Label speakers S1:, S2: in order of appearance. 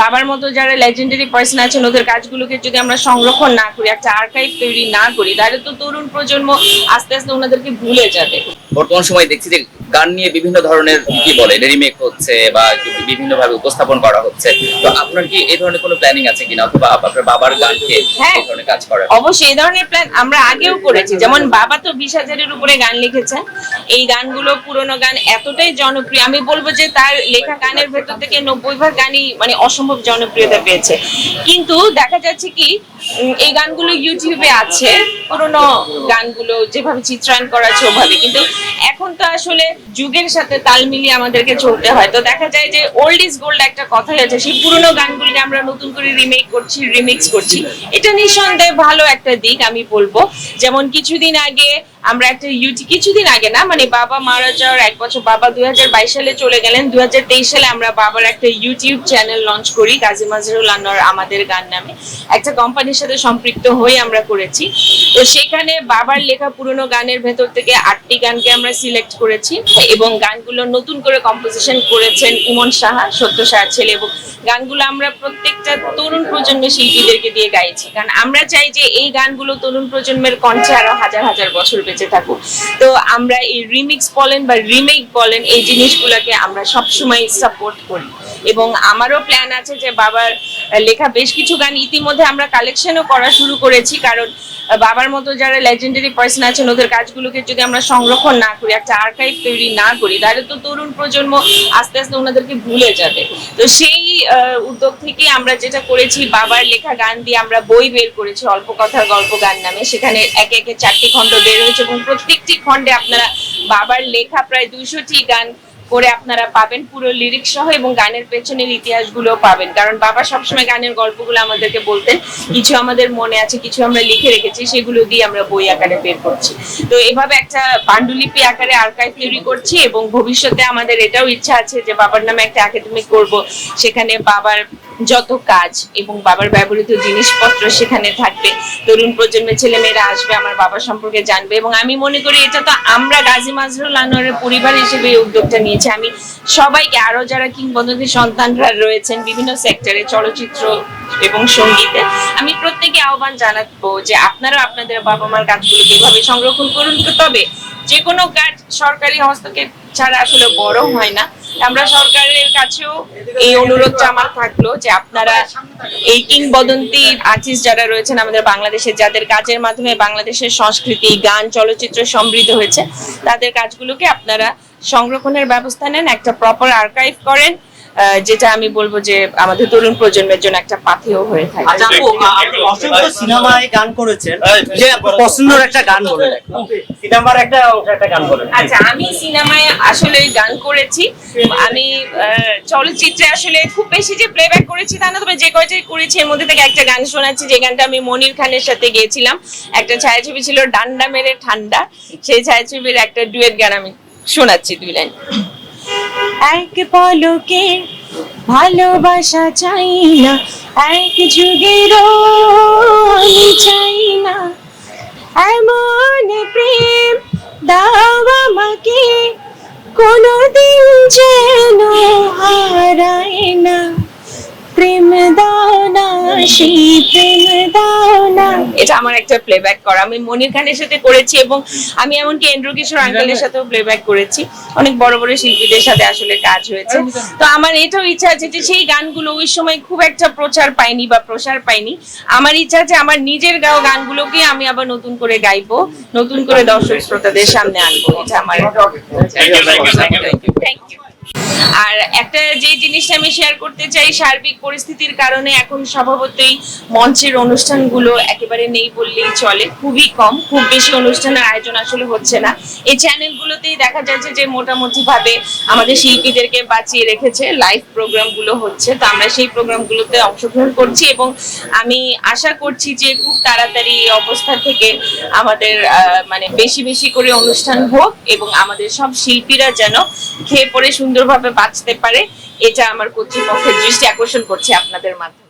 S1: বাবার মতো যারা লেজেন্ডারি পার্সন আছেন ওদের কাজগুলোকে যদি আমরা সংরক্ষণ না করি একটা আর্কাইভ তৈরি না করি তাহলে তো তরুণ প্রজন্ম আস্তে আস্তে ওনাদেরকে ভুলে যাবে।
S2: বর্তমান সময় দেখছি যে গান নিয়ে বিভিন্ন ধরনের কি বলে রিমেক হচ্ছে বা বিভিন্ন ভাবে উপস্থাপন করা হচ্ছে। তো আপনার কি এই ধরনের কোনো প্ল্যানিং আছে কিনা? অথবা আপনার বাবার গানকে
S1: হ্যাঁ।
S2: এই ধরনের কাজ করার
S1: অবশ্যই এই ধরনের প্ল্যান আমরা আগেও করেছি। যেমন বাবা তো বিশ হাজারের উপরে গান লিখেছেন। এই গানগুলো পুরোনো গান এতটাই জনপ্রিয় আমি বলব যে তার লেখা গানের ভেতর থেকে নব্বই ভাগ গানই মানে অসম্ভব জনপ্রিয়তা পেয়েছে। কিন্তু দেখা যাচ্ছে কি এই গানগুলো ইউটিউবে আছে, পুরোনো গানগুলো যেভাবে চিত্রায়ন করা ওভাবে। কিন্তু এখন তো আসলে যুগের সাথে তাল মিলিয়ে আমাদেরকে চলতে হয়। তো দেখা যায় যে ওল্ড ইজ গোল্ড একটা কথাই আছে, সেই পুরোনো গানগুলিকে আমরা নতুন করে রিমেক করছি রিমিক্স করছি। এটা নিঃসন্দেহে ভালো একটা দিক আমি বলব। যেমন কিছুদিন আগে আমরা একটা ইউটি কিছুদিন আগে না মানে বাবা মারা যাওয়ার এক বছর, বাবা দুই হাজার বাইশ সালে চলে গেলেন। দুই সালে আমরা বাবার একটা ইউটিউব চ্যানেল লঞ্চ করি, কাজী মাজরুল আনোয়ার আমাদের গান নামে। একটা কোম্পানির সাথে সম্পৃক্ত হয়ে আমরা করেছি। তো সেখানে বাবার লেখা পুরনো গানের ভেতর থেকে আটটি গানকে আমরা সিলেক্ট করেছি এবং গানগুলো নতুন করে কম্পোজিশন করেছেন ইমন সাহা, সত্য সাহার ছেলে এবং গানগুলো আমরা প্রত্যেকটা তরুণ প্রজন্মের শিল্পীদেরকে দিয়ে গাইছি। কারণ আমরা চাই যে এই গানগুলো তরুণ প্রজন্মের কণ্ঠে আরও হাজার হাজার বছর বেঁচে থাকুক। তো আমরা এই রিমিক্স বলেন বা রিমেক বলেন, এই জিনিসগুলোকে আমরা সবসময় সাপোর্ট করি। এবং আমারও প্ল্যান আছে যে বাবার লেখা বেশ কিছু গান ইতিমধ্যে আমরা কালেকশনও করা শুরু করেছি, কারণ বাবার মতো যারা লেজেন্ডারি পার্সন আছেন, ওদের কাজগুলোকে যদি আমরা সংরক্ষণ না করি, একটা আর্কাইভ তৈরি না করি, তাহলে তো তরুণ প্রজন্ম আস্তে আস্তে ওনাদেরকে ভুলে যাবে। তো সেই উদ্যোগ থেকে আমরা যেটা করেছি, বাবার লেখা গান দিয়ে আমরা বই বের করেছি, অল্প কথার গল্প গান নামে। সেখানে একে একে চারটি খণ্ড বের হয়েছে এবং প্রত্যেকটি খণ্ডে আপনারা বাবার লেখা প্রায় দুইশোটি গান করে আপনারা পাবেন পুরো লিরিক্স সহ এবং গানের পেছনের ইতিহাসগুলো পাবেন। কারণ বাবা সবসময় গানের গল্পগুলো আমাদেরকে বলতেন, কিছু আমাদের মনে আছে, কিছু আমরা লিখে রেখেছি, সেগুলো দিয়ে আমরা বই আকারে বের করছি। তো এভাবে একটা পাণ্ডুলিপি আকারে আর্কাইভ তৈরি করছি এবং ভবিষ্যতে আমাদের এটাও ইচ্ছা আছে যে বাবার নামে একটা একাডেমি করব, সেখানে বাবার যত কাজ এবং বাবার ব্যবহৃত জিনিসপত্র সেখানে থাকবে। তরুণ প্রজন্মের ছেলেমেয়েরা আসবে, আমার বাবা সম্পর্কে জানবে এবং আমি মনে করি এটা তো আমরা গাজী মাজরুল আনোয়ারের পরিবার হিসেবে এই উদ্যোগটা নিয়েছি। আমি সবাইকে আরও যারা কিংবদন্তি সন্তানরা রয়েছেন বিভিন্ন সেক্টরে, চলচ্চিত্র এবং সঙ্গীতে, আমি প্রত্যেকে আহ্বান জানাব যে আপনারা আপনাদের বাবা মার কাজগুলোকে এভাবে সংরক্ষণ করুন। তবে যে কোনো কাজ সরকারি হস্তক্ষেপ ছাড়া আসলে বড় হয় না। আমরা সরকারের কাছেও এই অনুরোধটা আমার থাকল যে আপনারা এই কিংবদন্তি আর্টিস্ট যারা রয়েছেন আমাদের বাংলাদেশে যাদের কাজের মাধ্যমে বাংলাদেশের সংস্কৃতি, গান, চলচ্চিত্র সমৃদ্ধ হয়েছে, তাদের কাজগুলোকে আপনারা সংরক্ষণের ব্যবস্থা নেন, একটা প্রপার আর্কাইভ করেন যেটা আমি বলব যে আমাদের তরুণ প্রজন্মের জন্য একটা পাথেয় হয়ে থাকে।
S3: আচ্ছা অসংখ্য সিনেমায় গান করেছেন। যে পছন্দের একটা গান বলেন সিনেমার একটা একটা গান বলেন
S1: আচ্ছা আমি সিনেমায় আসলে গান করেছি। আমি আহ, চলচ্চিত্রে আসলে খুব বেশি যে প্লেব্যাক করেছি তা না তবে যে কয়টাই করেছি এর মধ্যে থেকে একটা গান শোনাচ্ছি। যে গানটা আমি মনির খানের সাথে গিয়েছিলাম। একটা ছায়াছবি ছিল ডান্ডা মেরে ঠান্ডা। সেই ছায়াছবির একটা ডুয়েট গান আমি শোনাচ্ছি দুই লাইন। এক পলকে ভালোবাসা চাই না এক যুগের চাই না। এমন প্রেম দাও আমাকে, কোনদিন যেন হারায় না। সেই প্রেম দাও না এটা আমার একটা প্লেব্যাক করা। আমি মনির খানের সাথে করেছি এবং আমি এমনকি এন্ড্রু কিশোর আঙ্কেলের সাথেও প্লেব্যাক করেছি। অনেক বড় বড় শিল্পীদের সাথে আসলে কাজ হয়েছে। তো আমার এটাও ইচ্ছা আছে যে সেই গানগুলো ওই সময় খুব একটা প্রচার পাইনি বা প্রসার পাইনি। আমার ইচ্ছা আছে আমার নিজের গাওয়া গানগুলোকে আমি আবার নতুন করে গাইবো নতুন করে দর্শক শ্রোতাদের সামনে আনব। এটা আমার থ্যাংক ইউ আর একটা যে জিনিসটা আমি শেয়ার করতে চাই, সার্বিক পরিস্থিতির কারণে এখন স্বভাবতই মঞ্চের অনুষ্ঠানগুলো একেবারে নেই বললেই চলে, খুবই কম, খুব বেশি অনুষ্ঠানের আয়োজন আসলে হচ্ছে না। এই চ্যানেলগুলোতেই দেখা যাচ্ছে যে মোটামুটি ভাবে আমাদের শিল্পীদেরকে বাঁচিয়ে রেখেছে লাইভ প্রোগ্রামগুলো হচ্ছে, তো আমরা সেই প্রোগ্রামগুলোতে অংশগ্রহণ করছি এবং আমি আশা করছি যে, খুব তাড়াতাড়ি এই অবস্থা থেকে আমাদের মানে বেশি বেশি করে অনুষ্ঠান হোক এবং আমাদের সব শিল্পীরা যেন খেয়ে পরে সুন্দরভাবে বাঁচতে পারে এটা আমার কর্তৃপক্ষের দৃষ্টি আকর্ষণ করছে আপনাদের মাধ্যমে।